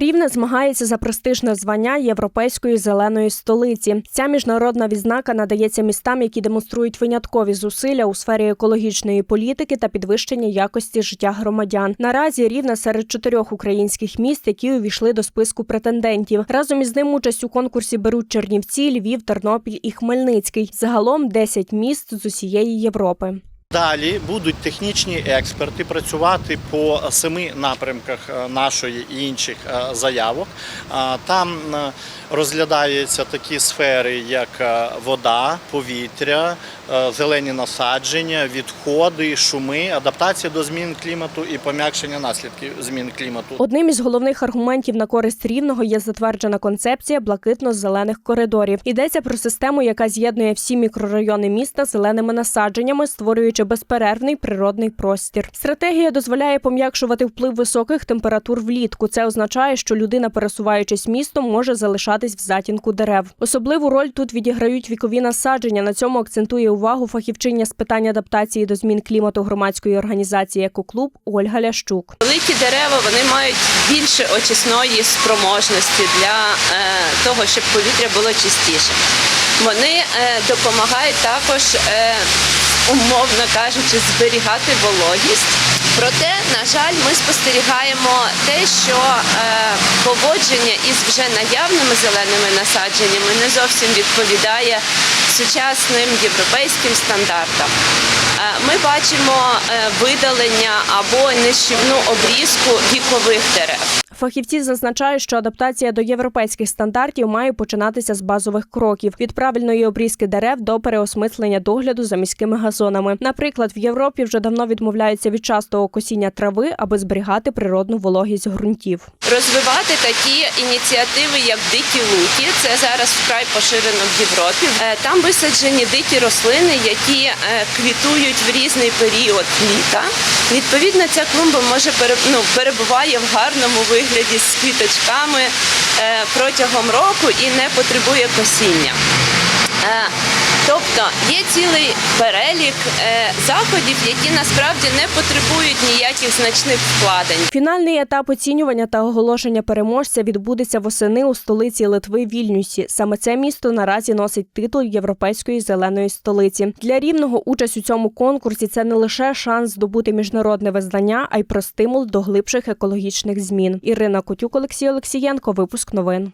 Рівне змагається за престижне звання європейської зеленої столиці. Ця міжнародна відзнака надається містам, які демонструють виняткові зусилля у сфері екологічної політики та підвищення якості життя громадян. Наразі рівне серед чотирьох українських міст, які увійшли до списку претендентів. Разом із ним участь у конкурсі беруть Чернівці, Львів, Тернопіль і Хмельницький. Загалом 10 міст з усієї Європи. Далі будуть технічні експерти працювати по семи напрямках е, нашої і інших е, заявок. Там е, розглядаються такі сфери, як вода, повітря, зелені насадження, відходи, шуми, адаптація до змін клімату і пом'якшення наслідків змін клімату. Одним із головних аргументів на користь рівного є затверджена концепція блакитно-зелених коридорів. Йдеться про систему, яка з'єднує всі мікрорайони міста зеленими насадженнями, створюючи безперервний природний простір. Стратегія дозволяє пом'якшувати вплив високих температур влітку. Це означає, що людина, пересуваючись містом, може залишатись в затінку дерев. Особливу роль тут відіграють вікові насадження. На цьому акцентує увагу фахівчиня з питань адаптації до змін клімату громадської організації Екоклуб Ольга Лящук. Великі дерева вони мають більше очисної спроможності для е, того, щоб повітря було чистіше. Вони е, допомагають також, е, умовно кажучи, зберігати вологість. Проте, на жаль, ми спостерігаємо те, що е, поводження із вже наявними зеленими насадженнями не зовсім відповідає сучасним європейським стандартам. Е, Ми бачимо е, видалення або нищівну обрізку вікових дерев. Фахівці зазначають, що адаптація до європейських стандартів має починатися з базових кроків від правильної обрізки дерев до переосмислення догляду за міськими газонами. Наприклад, в Європі вже давно відмовляються від частого косіння трави, аби зберігати природну вологість ґрунтів. Розвивати такі ініціативи, як дикі луки, це зараз вкрай поширено в Європі. Е, Там висаджені дикі рослини, які е, квітують в різний період літа. Відповідно, ця клумба може ну, перебуває в гарному вигляді з квіточками е, протягом року і не потребує косіння. Тобто є цілий перелік е, заходів, які насправді не потребують ніяких значних вкладень. Фінальний етап оцінювання та оголошення переможця відбудеться восени у столиці Литви Вільнюсі. Саме це місто наразі носить титул Європейської зеленої столиці. Для рівного участь у цьому конкурсі це не лише шанс здобути міжнародне визнання, а й про стимул до глибших екологічних змін. Ірина Котюк, Олексій Олексієнко. Випуск новин.